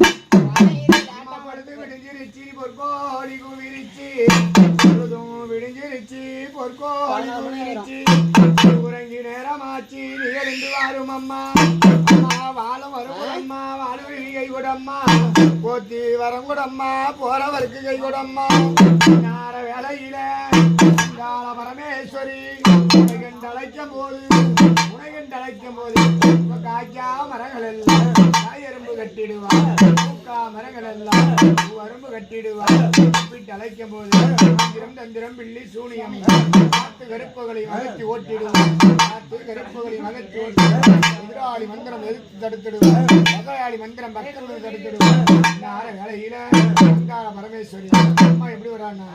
அம்மா படுத்து விடிஞ்சிருச்சு பொற்கோழி குவிரிச்சு பொழுதும் விடிஞ்சிருச்சு பொற்கோழி குவிரிச்சு உறங்கி நேரமாச்சு நீ எழுந்து வாரும் அம்மா வரும் அம்மா வாழும் கை கொடம்மா போத்தி வரம் கொடம்மா போறவருக்கு கை கொடம்மா ஞான வேலையில கால பரமேஸ்வரி உனகன் தலைக்கும் போது உனகன் தலைக்கும் போது காய்ச்சா மரங்கள் எல்லாம் காயரும்பு கட்டிடுவா பூக்கா மரங்கள் எல்லாம் அரும்பு கட்டிடுவா. வீட்டு அழைக்கும் போது மந்திரம் தந்திரம் பிள்ளி சூனியம் காத்து கருப்புகளை ஓட்டிடுவார் காத்து கருப்புகளை அகற்றி ஓட்டிடுவார் எதிராளி மந்திரம் எதிர்த்து தடுத்துடுவார். பகையாளி மந்திரம் பக்தர்கள் தடுத்துடுவார். இந்த ஆற வேலையில பரமேஸ்வரி. அம்மா எப்படி வரான்னா